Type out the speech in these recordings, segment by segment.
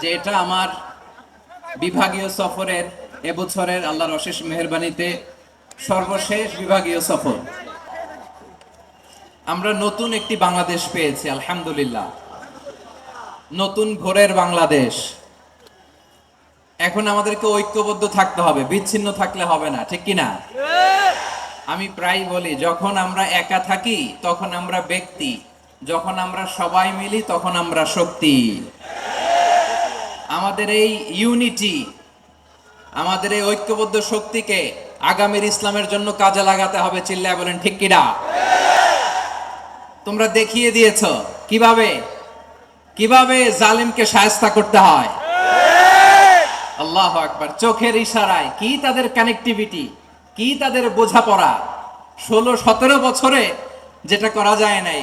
যে এটা আমার বিভাগীয় সফরের এবছরের আল্লাহর অশেষ মেহরবানিতে সর্বশেষ বিভাগীয় সফর। আমরা নতুন একটি বাংলাদেশ পেয়েছি, আলহামদুলিল্লাহ। নতুন ভোরের বাংলাদেশ। এখন আমাদেরকে ঐক্যবদ্ধ থাকতে হবে, বিচ্ছিন্ন থাকলে হবে না, ঠিক কিনা? আমি প্রায় বলি, যখন আমরা একা থাকি, তখন আমরা ব্যক্তি, যখন আমরা সবাই মিলি, তখন আমরা শক্তি। আমাদের এই ইউনিটি আমাদের এই ঐক্যবদ্ধ শক্তিকে আগামীর ইসলামের জন্য কাজে লাগাতে হবে, চিল্লায় বলেন, ঠিক কিনা? তোমরা দেখিয়ে দিয়েছ, কীভাবে? কীভাবে জালিমকে সায়স্তা করতে হয়? আল্লাহ আকবার, চোখের ইশারায়, কি তাদের কানেক্টিভিটি কি তাদের বোঝাপড়া? ষোলো, সতেরো বছরে যেটা করা যায় নাই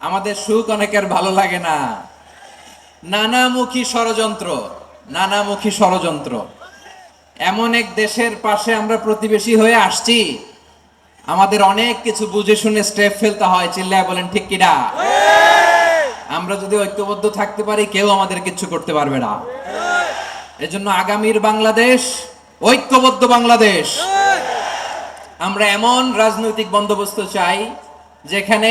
আমাদের সুখ অনেকের ভালো লাগে না। নানামুখী ষড়যন্ত্র নানামুখী ষড়যন্ত্র। এমন এক দেশের পাশে আমরা প্রতিবেশী হয়ে আসছি। আমাদের অনেক কিছু বুঝে শুনে স্টেপ ফেলতে হয়, চিল্লায় বলেন, ঠিক কিনা আমরা যদি ঐক্যবদ্ধ থাকতে পারি, কেউ আমাদের কিচ্ছু করতে পারবে না। এজন্য আগামীর বাংলাদেশ, ঐক্যবদ্ধ বাংলাদেশ। আমরা এমন রাজনৈতিক বন্দোবস্ত চাই, যেখানে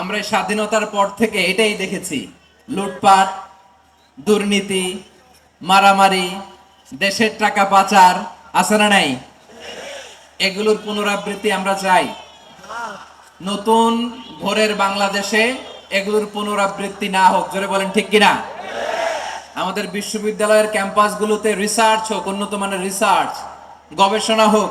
আমরা স্বাধীনতার পর থেকে এটাই দেখেছি। লুটপাট, দুর্নীতি, মারামারি, দেশের টাকা পাচার, আছে না নাই? এগুলোর পুনরাবৃত্তি আমরা চাই। নতুন ভোরের বাংলাদেশে এগুলোর পুনরাবৃত্তি না হোক, জোরে বলেন ঠিক কিনা? আমাদের বিশ্ববিদ্যালয়ের ক্যাম্পাসগুলোতে রিসার্চ হোক উন্নত মানের রিসার্চ গবেষণা হোক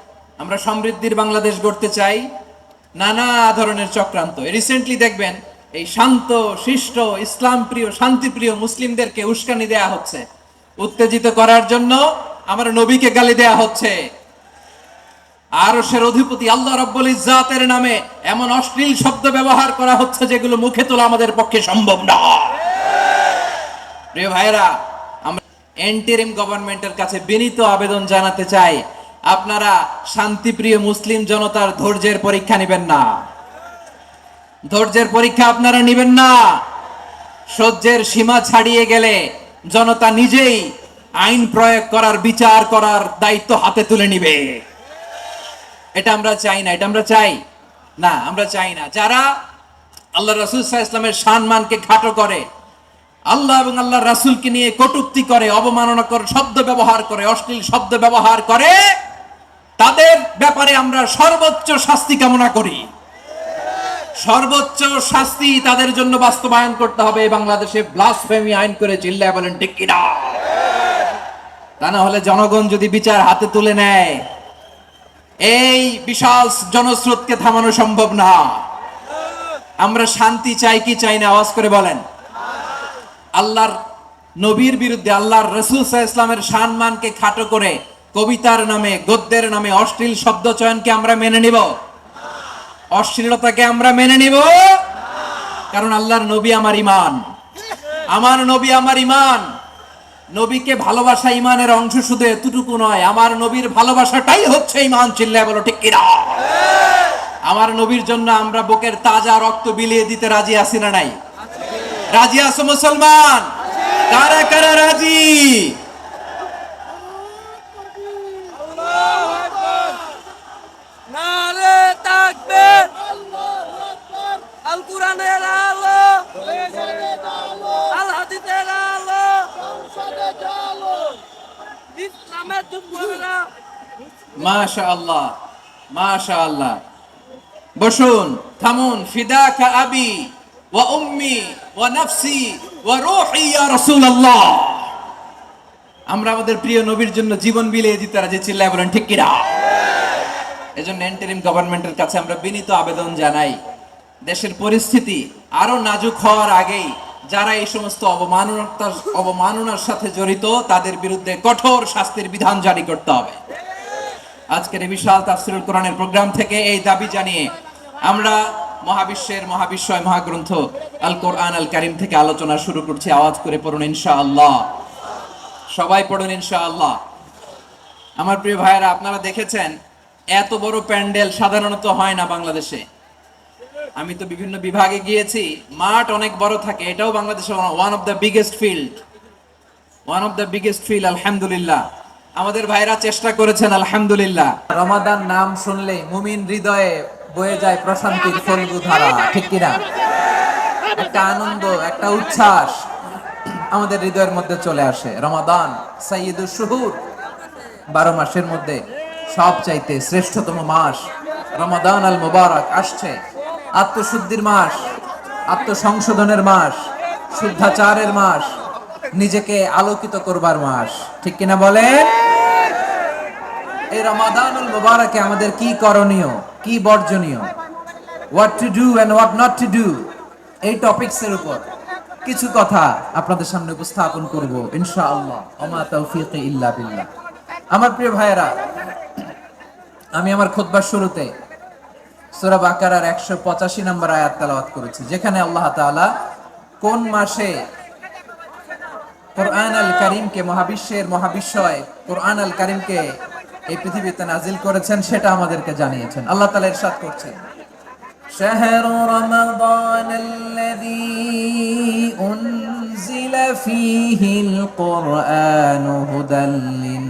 আমরা সমৃদ্ধির বাংলাদেশ গড়তে চাই নানা ধরনের চক্রান্ত। রিসেন্টলি দেখবেন, এই শান্ত, শিষ্ট ইসলাম প্রিয় শান্তিপ্রিয় মুসলিমদেরকে উস্কানি দেয়া হচ্ছে। উত্তেজিত করার জন্য আমার নবীকে গালি দেয়া হচ্ছে। আরশের অধিপতি আল্লাহ রব্বুল ইজ্জাতের নামে এমন অশ্লীল শব্দ ব্যবহার করা হচ্ছে যেগুলো মুখে তোলা আমাদের পক্ষে সম্ভব না। প্রিয় ভাইরা আমরা এন্টারিম গভর্নমেন্টের কাছে বিনীত আবেদন জানাতে চাই। আপনারা শান্তিপ্রিয় মুসলিম জনতার ধৈর্যের পরীক্ষা নেবেন না। ধৈর্যের পরীক্ষা আপনারা নেবেন না। সহ্যের সীমা ছাড়িয়ে গেলে জনতা নিজেই আইন প্রয়োগ করার, বিচার করার দায়িত্ব হাতে তুলে নিবে। এটা আমরা চাই না, এটা আমরা চাই না, আমরা চাই না। যারা আল্লাহ রাসুল ইসলামের সম্মানকে খাটো করে, আল্লাহ এবং আল্লাহ রাসুলকে নিয়ে কটুক্তি করে অবমাননা করে শব্দ ব্যবহার করে, অশ্লীল শব্দ ব্যবহার করে তাদের ব্যাপারে আমরা সর্বোচ্চ শাস্তি কামনা করি। সর্বোচ্চ শাস্তি তাদের জন্য বাস্তবায়ন করতে হবে, বাংলাদেশে ব্লাসফেমি আইন করে চিল্লায় বলেন, ঠিক তা না হলে জনগণ যদি বিচার হাতে তুলে নেয়, এই বিশাল জনস্রোতকে থামানো সম্ভব না। আমরা শান্তি চাই কি চাই না, আওয়াজ করে বলেন। আল্লাহর নবীর বিরুদ্ধে, আল্লাহর রসুল ইসলামের সম্মানকে খাটো করে কবিতার নামে, গদ্যের নামে অশ্লীল শব্দ চয়নকে আমরা মেনে নিব। অশ্লীলতাকে আমরা মেনে নিব। কারণ আল্লাহর নবী আমার ইমান আমার নবী আমার ইমান নবীকে ভালোবাসা ইমানের অংশ শুধু এতটুকু নয়, আমার নবীর ভালোবাসাটাই হচ্ছে ইমান চিল্লায় বলো, ঠিক কিনা? আমার নবীর জন্য আমরা বুকের তাজা রক্ত বিলিয়ে দিতে রাজি আছি না নাই? রাজি আছো মুসলমান? কারা কারা রাজি আল্লাহু আকবার নারে আল আলো। আল হাদিসের আলো। ইসলামের আল্লাহ বসুন, থামুন আবি ওয়া উম্মি ওয়া নাফসি ওয়া ইয়া রাসূলুল্লাহ। আমরা আমাদের প্রিয় নবীর জন্য জীবন বিলিয়ে দিতে রাজি চিল্লায় বলেন ঠিক কিনা? এজন্য এন্টারিম গভর্নমেন্টের কাছে আমরা বিনীত আবেদন জানাই, দেশের পরিস্থিতি আরও নাজুক হওয়ার আগেই যারা এই সমস্ত অবমাননার অবমাননার সাথে জড়িত, তাদের বিরুদ্ধে কঠোর শাস্তির বিধান জারি করতে হবে। আজকের এই বিশাল তাফসিরুল কোরআনের প্রোগ্রাম থেকে এই দাবি জানিয়ে আমরা মহাবিশ্বের মহাবিশ্বয় মহাগ্রন্থ আল কোরআন আল কারিম থেকে আলোচনা শুরু করছি, আওয়াজ করে পড়ুন ইনশাআল্লাহ। সবাই পড়ুন ইনশাআল্লাহ। আমার প্রিয় ভাইয়েরা, আপনারা দেখেছেন এত বড় প্যান্ডেল সাধারণত হয় না বাংলাদেশে। আমি তো বিভিন্ন বিভাগে গিয়েছি, মাঠ অনেক বড় থাকে, এটাও বাংলাদেশে one of the biggest field one of the biggest field আলহামদুলিল্লাহ। আমাদের ভাইরা চেষ্টা করেছেন, আলহামদুলিল্লাহ। রমাদান নাম শুনলে মুমিন হৃদয়ে বয়ে যায় প্রশান্তির ফলগু ধারা, ঠিক কিনা? একটা আনন্দ, একটা উচ্ছ্বাস আমাদের হৃদয়ের মধ্যে চলে আসে। রমাদান সাইয়দুল শুহুর, বারো মাসের মধ্যে। সব চাইতে শ্রেষ্ঠতম মাস রমাদান আল মুবারক আসছে। আত্মশুদ্ধির মাস, আত্মসংশোধনের মাস, শুদ্ধাচারের মাস, নিজেকে আলোকিত করবার মাস। ঠিক কিনা বলেন? এই রমাদানুল মুবারকে আমাদের কি করণীয়, কি বর্জনীয়? What to do and what not to do এই টপিকস এর উপর কিছু কথা আপনাদের সামনে উপস্থাপন করব, ইনশাআল্লাহ। ওমা তৌফিক ইল্লা বিল্লাহ। আমার প্রিয় ভাইয়েরা আমি আমার খুতবার শুরুতে সূরা বাকারার 185 নম্বর আয়াত তেলাওয়াত করেছি যেখানে আল্লাহ তাআলা কোন মাসে কোরআন আল কারিমকে মহাবিশ্বের মহাবিশ্বয় কোরআন আল কারিমকে এই পৃথিবীতে নাজিল করেছেন সেটা আমাদেরকে জানিয়েছেন আল্লাহ তাআলা ইরশাদ করছেন شهر رمضان الذي أنزل فيه القرآن هدى للناس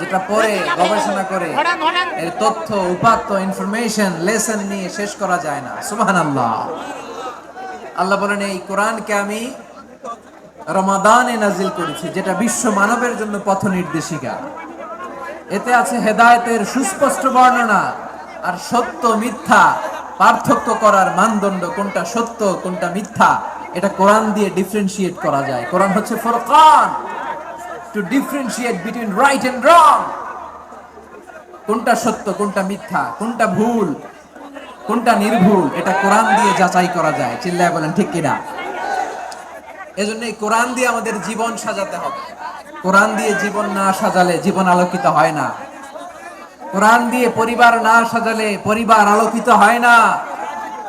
যেটা পড়ে, গবেষণা করে, এর তথ্য, উপাত্ত ইনফরমেশন লেসন নিয়ে শেষ করা যায় না। সুবহানাল্লাহ। আল্লাহ আল্লাহ বলেন, এই কোরআনকে আমি রমাদানে নাজিল করেছি, যেটা বিশ্ব মানবের জন্য পথ নির্দেশিকা। এতে আছে হেদায়েতের সুস্পষ্ট বর্ণনা আর সত্য মিথ্যা, পার্থক্য করার মানদণ্ড কোনটা সত্য, কোনটা মিথ্যা, এটা কোরআন দিয়ে ডিফারেন্সিয়েট করা যায়। কোরআন হচ্ছে Furqan. To differentiate between right and wrong কোনটা সত্য, কোনটা মিথ্যা, কোনটা ভুল, কোনটা নির্ভুল, এটা কোরআন দিয়ে যাচাই করা যায়। চিল্লায় বলেন, ঠিক কিনা? এজন্য কোরআন দিয়ে আমাদের জীবন সাজাতে হবে। কোরআন দিয়ে জীবন না সাজালে জীবন আলোকিত হয় না। কোরআন দিয়ে পরিবার না সাজালে পরিবার আলোকিত হয় না।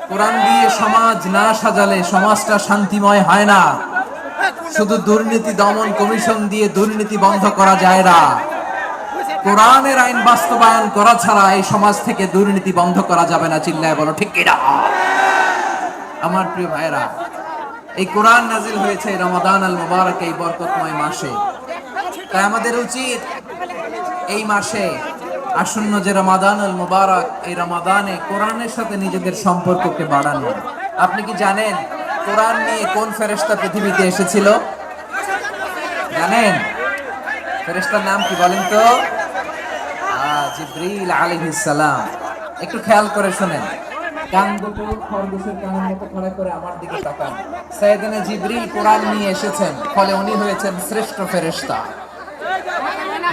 কোরআন দিয়ে সমাজ না সাজালে সমাজটা শান্তিময় হয় না। শুধু দুর্নীতি দমন কমিশন দিয়ে দুর্নীতি বন্ধ করা যায় না। কোরআনের আইন বাস্তবায়ন করা ছাড়া এই সমাজ থেকে দুর্নীতি বন্ধ করা যাবে না, চিল্লায় বলো, ঠিক কিনা? আমার প্রিয় ভাইরা এই কোরআন নাজিল হয়েছে রমাদান আল মুবারক এই বরকতময় মাসে। তাই আমাদের উচিত এই মাসে আসন্ন যে রমাদান আল মুবারক, এই রমাদানে কোরআনের সাথে নিজেদের সম্পর্ককে বাড়ানো। আপনি কি জানেন কোরআন নিয়ে কোন ফেরেশতা পৃথিবীতে এসেছিল? জানেন? ফেরেশতার নাম কি বলেন তো? জিব্রিল আলাইহিস সালাম। একটু খেয়াল করে শুনেন। কান দুটো খরগোশের কানের মতো খড়া করে আমার দিকে তাকান। সাইয়েদনা জিব্রিল কোরআন নিয়ে এসেছেন, ফলে উনি হয়েছেন শ্রেষ্ঠ ফেরেশতা।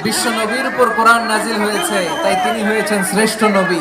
বিশ্ব নবীর উপর কোরআন নাজিল হয়েছে, তাই তিনি হয়েছেন শ্রেষ্ঠ নবী।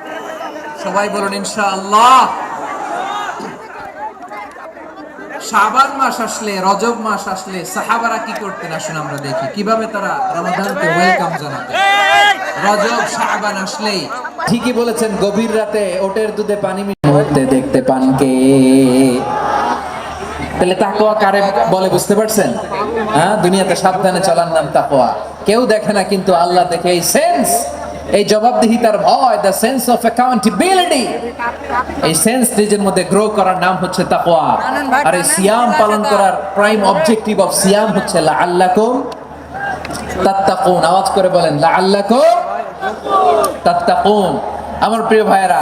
সবাই বলুন, ইনশাআল্লাহ। শাবান মাস আসলে, রজব মাস আসলে, সাহাবারা কি করতেন? আসুন আমরা দেখি। কীভাবে তারা রমাদানকে ওয়েলকাম জানাতেন? রজব, শাবান আসলেই। ঠিকই বলেছেন, গভীর রাতে ওটের দুধে পানি মিশতে দেখতে পান কে? তাহলে তাকওয়া কারে বলে বুঝতে পারছেন? হ্যাঁ দুনিয়াতে সাবধানে চলার নাম তাকওয়া। কেউ দেখে না, কিন্তু আল্লাহ দেখে এই সেন্স। এই জবাবদিহিতার ভয় দ্য সেন্স অফ অ্যাকাউন্টেবিলিটি এই সেন্স নিজের মধ্যে গ্রো করার নাম হচ্ছে তাকওয়া। আর এই সিয়াম পালন করার প্রাইম অবজেক্টিভ অফ সিয়াম হচ্ছে লাআল্লাকুম তাত্তাকুন। আওয়াজ করে বলেন, লাআল্লাকুম তাত্তাকুন। আমার প্রিয় ভাইয়েরা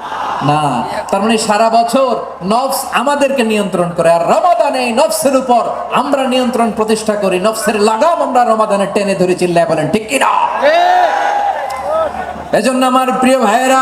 না তার মানে সারা বছর নফস আমাদেরকে নিয়ন্ত্রণ করে আর রমাদানে নফসের উপর আমরা নিয়ন্ত্রণ প্রতিষ্ঠা করি নফসের লাগাম আমরা রমাদানে টেনে ধরে চিল্লায় বলেন ঠিক কিনা? এজন্য আমার প্রিয় ভাইয়েরা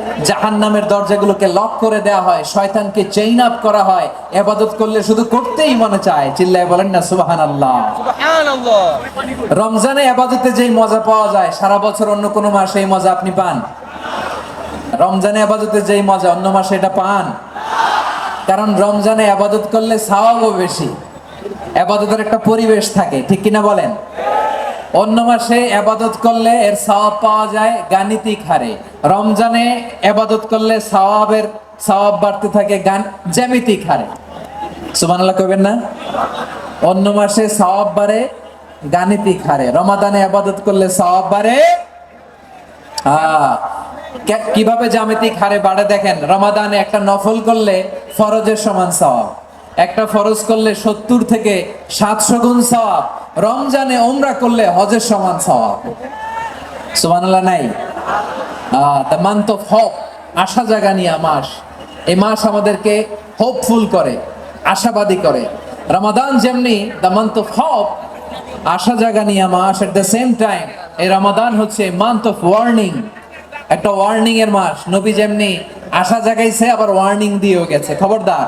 জাহান্নামের দরজাগুলোকে লক করে দেওয়া হয় শয়তানকে চেইন আপ করা হয় এবাদত করলে শুধু করতেই মনে চায়। চিল্লায় বলেন না সুবহানাল্লাহ। সুবহানাল্লাহ। রমজানে আবাদতে যেই মজা পাওয়া যায় সারা বছর অন্য কোনো মাসে এই মজা আপনি পান? রমজানে আবাদতে যেই মজা অন্য মাসে এটা পান? কারণ রমজানে আবাদত করলে সাওয়াবও বেশি। আবাদতের একটা পরিবেশ থাকে ঠিক কিনা বলেন? অন্য মাসে আবাদত করলে এর সওয়াব পাওয়া যায় গাণিতিক হারে। রমজানে আবাদত করলে সওয়াবের সওয়াব বাড়তে থাকে গান জ্যামিতিক হারে। সুবহানাল্লাহ কইবেন না? অন্য মাসে সওয়াব বাড়ে গাণিতিক হারে। রমাদানে আবাদত করলে সওয়াব বাড়ে কীভাবে জ্যামিতিক হারে বাড়ে দেখেন, রমাদানে একটা নফল করলে ফরজের সমান সওয়াব। একটা ফরজ করলে সত্তর থেকে সাতশো গুণ সওয়াব, রমজানে ওমরা করলে হজের সমান সওয়াব। সুবহানাল্লাহ, নাই? দ্য মান্থ অফ আশা জাগানিয়া মাস। এই মাস আমাদেরকে হোপফুল করে, আশাবাদী করে। রমাদান যেমনি দ্য মান্থ অফ হোপ আশা জাগানিয়া মাস। এট দ্য সেম টাইম এই রমাদান হচ্ছে মান্থ অফ ওয়ার্নিং একটা ওয়ার্নিং এর মাস। নবী যেমনি আশা জাগাইছে, আবার ওয়ার্নিং দিয়েও গেছে। খবরদার।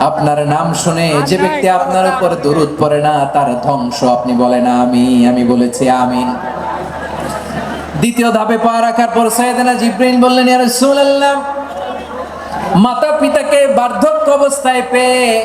আপনার নাম শুনে যে ব্যক্তি আপনার উপর দরুদ পড়ে না, তার ধ্বংস আপনি বলেন, আমি আমি বলেছি, আমিন। দ্বিতীয় ধাপে পা রাখার পর সাইয়েদনা জিব্রিল বললেন, ইয়া মাতা পিতাকে বার্ধক্য অবস্থায় পেয়ে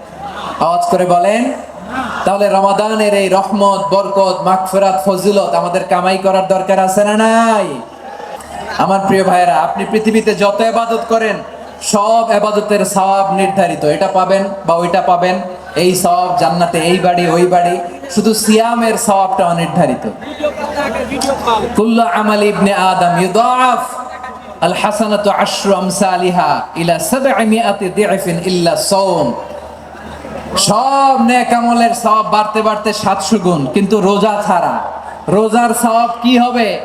আওয়াজ করে বলেন, তাহলে রমাদানের এই রহমত, বরকত, মাগফিরাত, ফজিলত আমাদের কামাই করার দরকার আছে না নাই? আমার প্রিয় ভাইয়েরা, আপনি পৃথিবীতে যত এবাদত করেন, সব এবাদতের সওয়াব নির্ধারিত। এটা পাবেন বা ওইটা পাবেন, এই সওয়াব জান্নাতে, এই বাড়ি, ওই বাড়ি। শুধু সিয়ামের সওয়াবটা অনির্ধারিত আমাল ইবনে আদম ইউদাফ আল হাসানাতু আশরু আমসালিহা ইলা সাবঈমিআতি দিআফিন ইল্লা সাওম। সব নেক আমলের সওয়াব বাড়তে বাড়তে 700 গুণ, কিন্তু রোজা ছাড়া। রোজার সওয়াব কি হবে?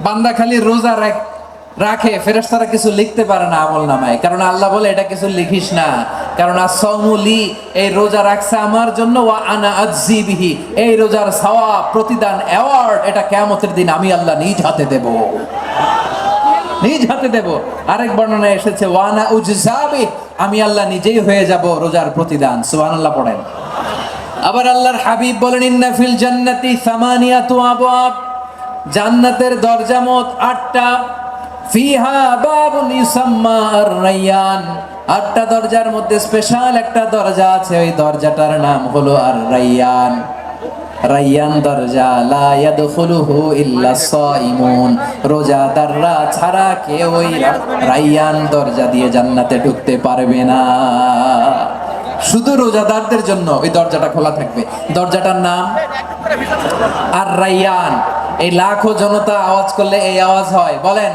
বান্দা খালি রোজা রাখ- ফেরেশতারা কিছু লিখতে পারে না আমল নামায়। কারণ আল্লাহ বলে, এটা কিছু লিখিস না। কারণ আসৌমুলি এই রোজা রাখছে আমার জন্য, ওয়া আনা আজজিবিহি এই রোজার সওয়াব, প্রতিদান অ্যাওয়ার্ড এটা কিয়ামতের দিন আমি আল্লাহ নিজ হাতে দেব। নিজ হাতে দেব। আরেক বর্ণনায় এসেছে ওয়ানা উজজাবি আমি আল্লাহ নিজেই হয়ে যাব রোজার প্রতিদান সোহান আল্লাহ পড়েন। আবার আল্লাহর হাবিব বলেন, ইন্না ফিল জান্নাতি সামানিয়াতু আবওয়াব। জান্নাতের দরজা মত আটটা। ফিহা বাবুন ইউসাম্মা আর-রায়্যান আটটা দরজার মধ্যে স্পেশাল একটা দরজা আছে, ওই দরজাটার নাম হলো আর-রায়্যান রাইয়ান দরজা, লা ইয়াদখুলুহু ইল্লা সাইমুন। রোজাদাররা ছাড়া কেউ ওই রাইয়ান দরজা দিয়ে জান্নাতে ঢুকতে পারবে না। শুধু রোজাদারদের জন্য ওই দরজাটা খোলা থাকবে। দরজাটার নাম আর রাইয়ান। এই লাখো জনতা আওয়াজ করলে এই আওয়াজ হয়। বলেন,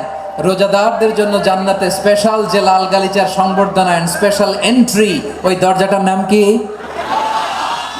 রোজাদারদের জন্য জান্নাতে স্পেশাল যে লাল গালিচার সংবর্ধনা এন্ড স্পেশাল এন্ট্রি ওই দরজাটার নাম কি?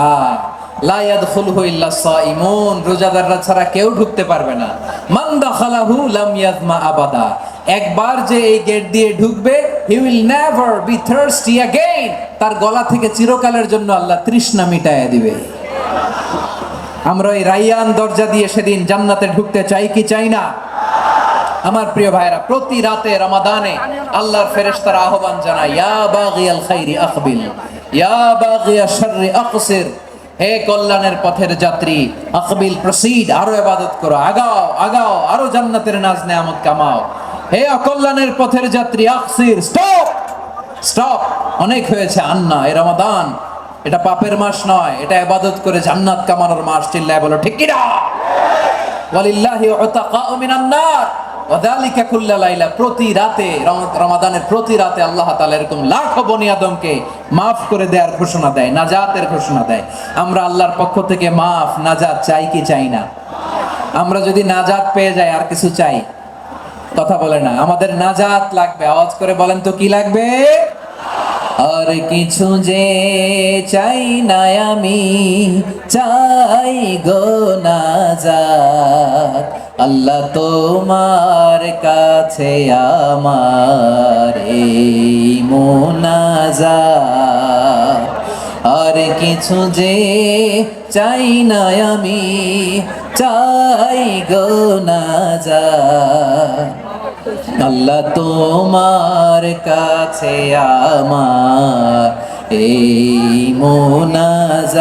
আহ, লা ইয়াদখুলহু ইল্লা সাইমুন রোজাদাররা ছাড়া কেউ ঢুকতে পারবে না মান দাখালাহু লাম ইয়াজমা আবাদা একবার যে এই গেট দিয়ে ঢুকবে he will never be thirsty again তার গলা থেকে চিরকালের জন্য আল্লাহ তৃষ্ণা মিটায় দিবে আমরা এই রাইয়ান দরজা দিয়ে সেদিন জান্নাতে ঢুকতে চাই কি চাই না আমার প্রিয় ভাইরা প্রতি রাতে রমাদানে আল্লাহর ফেরেশতারা আহ্বান জানায় ইয়া বাগিয়াল খাইরি আকবিল ইয়া বাগিয়া শাররি আকসির হে কল্যাণের পথের যাত্রী আকবিল প্রসিড আরও ইবাদত করো আগাও আগাও আরও জান্নাতের নাজ নেয়ামত কামাও। হে অকল্যাণের পথের যাত্রী আকসির স্টপ স্টপ অনেক হয়েছে আন্না এ রমাদান এটা পাপের মাস নয় এটা ইবাদত করে জান্নাত কামানোর মাস চিল্লায় বলো ঠিক কি না ওয়ালিল্লাহি উতাকাউ মিনান নার। ওয়াদালিকা কুল্লা লাইলা, প্রতি রাতে রমাদানের প্রতি রাতে আল্লাহ তাআলা এরকম লাখো বনি আদমকে মাফ করে দেওয়ার ঘোষণা দেয়, নাজাতের ঘোষণা দেয়। আমরা আল্লাহর পক্ষ থেকে মাফ, নাজাত চাই কি চাই না? আমরা যদি নাজাত পেয়ে যাই, আর কিছু চাই? কথা বলে না, আমাদের নাজাত লাগবে। আওয়াজ করে বলেন তো কি লাগবে? আর কিছু যে চাই না আমি, চাই গো নাজাত। আল্লাহ তোমার কাছে আমার এই মোনাজাত। আর কিছু যে চাই না আমি, চাই গো নাজাত। আল্লাহ তোমার কাছে আমার এই মোনাজাত।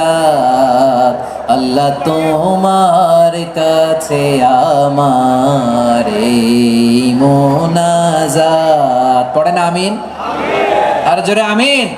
আল্লাহ তোমার কাছে আমার মোনাজাত। পড়েন আমিন? আর জোরে আমিন।